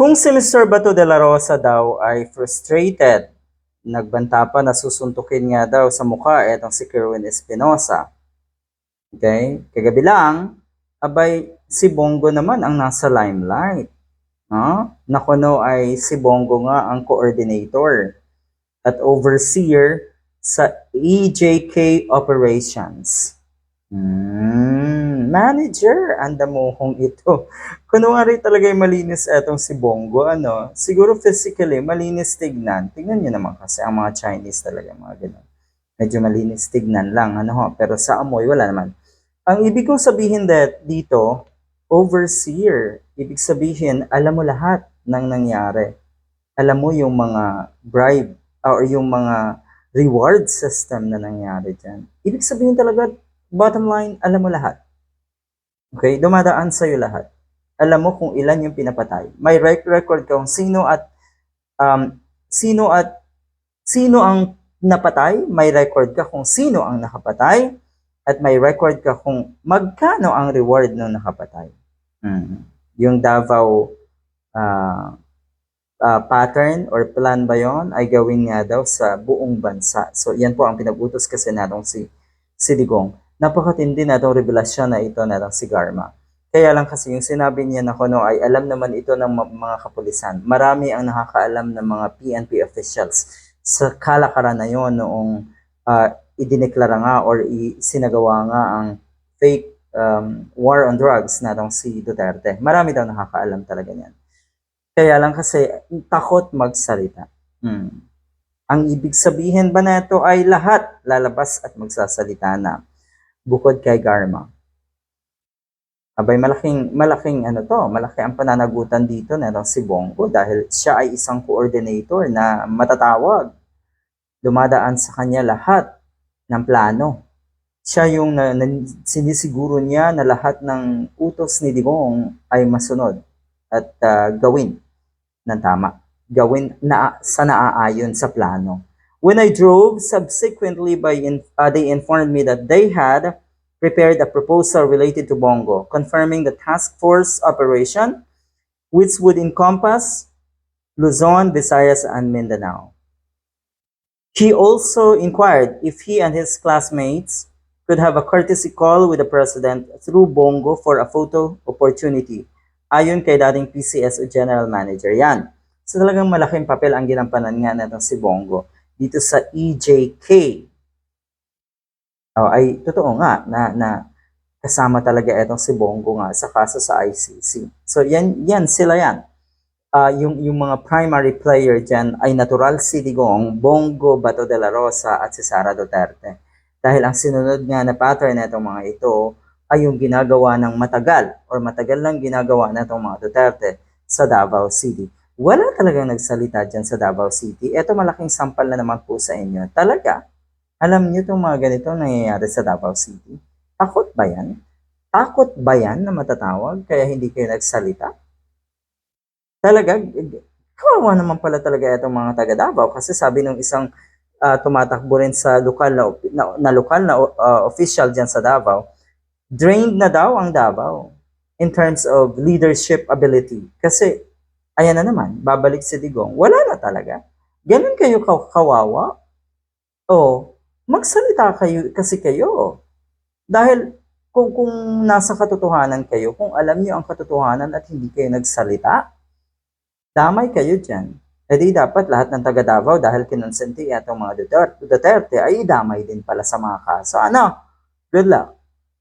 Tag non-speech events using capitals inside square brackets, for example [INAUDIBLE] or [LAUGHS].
Kung si Mr. Bato de la Rosa daw ay frustrated, nagbanta pa na susuntukin nga daw sa mukha etong si Kerwin Espinosa. Okay? Kagabi lang, abay, si Bongo naman ang nasa limelight. No? Nakuno ay si Bongo nga ang coordinator at overseer sa EJK operations. Hmm, manager, ang damuhong ito. [LAUGHS] Rin talaga yung malinis etong si Bongo, ano, siguro physically, malinis tignan. Tignan nyo naman kasi ang mga Chinese talaga, mga ganun. Medyo malinis tignan lang, ano ho, pero sa amoy, wala naman. Ang ibig kong sabihin that dito, overseer, ibig sabihin, alam mo lahat ng nangyari. Alam mo yung mga bribe or yung mga reward system na nangyari dyan. Ibig sabihin talaga, bottom line, alam mo lahat. Okay? Dumadaan sa'yo lahat. Alam mo kung ilan yung pinapatay. May rec- record ka kung sino at um, sino at sino ang napatay. May record ka kung sino ang nakapatay. At may record ka kung magkano ang reward ng nakapatay. Hmm. Yung Davao ah, ah, pattern or plan ba yon ay gawin nga daw sa buong bansa. So, yan po ang pinag-utos kasi natong si, si Digong. Napakatindi na itong revelasyon na ito natong si Garma. Kaya lang kasi yung sinabi niya na kuno ay alam naman ito ng mga kapulisan. Marami ang nakakaalam ng mga PNP officials sa kalakaran na yon noong ah, idineklara nga or isinagawa nga ang fake um, war on drugs na si Duterte. Marami daw nakakaalam talaga niyan. Kaya lang kasi takot magsalita. Hmm. Ang ibig sabihin ba na ito ay lahat lalabas at magsasalita na bukod kay Garma. Abay malaking malaking ano to, malaki ang pananagutan dito na si Bongo dahil siya ay isang coordinator na matatawag. Dumadaan sa kanya lahat ng plano. Siya yung na, na- sinisiguro niya na lahat ng utos ni Digong ay masunod at ah, gawin ng tama. Gawin na sa naaayon sa plano. When I drove, subsequently by in, uh, they informed me that they had prepared a proposal related to Bongo, confirming the task force operation, which would encompass Luzon, Visayas, and Mindanao. He also inquired if he and his classmates could have a courtesy call with the president through Bongo for a photo opportunity ayon kay dating PCS o General Manager. Yan. So talagang malaking papel ang ginampanan nga natin si Bongo dito sa EJK. Oh, ay totoo nga na, na kasama talaga itong si Bongo nga sa kaso sa ICC. So yan, yan sila yan. Ah, yung, yung mga primary player dyan ay natural si Digong, Bongo, Bato de la Rosa at si Sara Duterte. Dahil ang sinunod nga na pattern na itong mga ito ay yung ginagawa ng matagal or matagal lang ginagawa na itong mga Duterte sa Davao City. Wala talagang nagsalita dyan sa Davao City. Ito malaking sampal na naman po sa inyo. Talaga, alam niyo itong mga ganito nangyayari sa Davao City? Takot ba yan? Takot ba yan na matatawag kaya hindi kayo nagsalita? Talaga, kawawa naman pala talaga itong mga taga Davao kasi sabi ng isang ah, tumatakbo rin sa lokal na, na, na lokal na ah, official dyan sa Davao, drained na daw ang Davao in terms of leadership ability. Kasi, ayan na naman, babalik si Digong, wala na talaga. Ganun kayo ka- kawawa? O, magsalita kayo kasi kayo. Dahil kung, kung nasa katotohanan kayo, kung alam niyo ang katotohanan at hindi kayo nagsalita, damay kayo dyan. E di dapat lahat ng taga Davao dahil kinonsenti itong mga Duterte, Duterte ay damay din pala sa mga kaso. Ano? Good luck.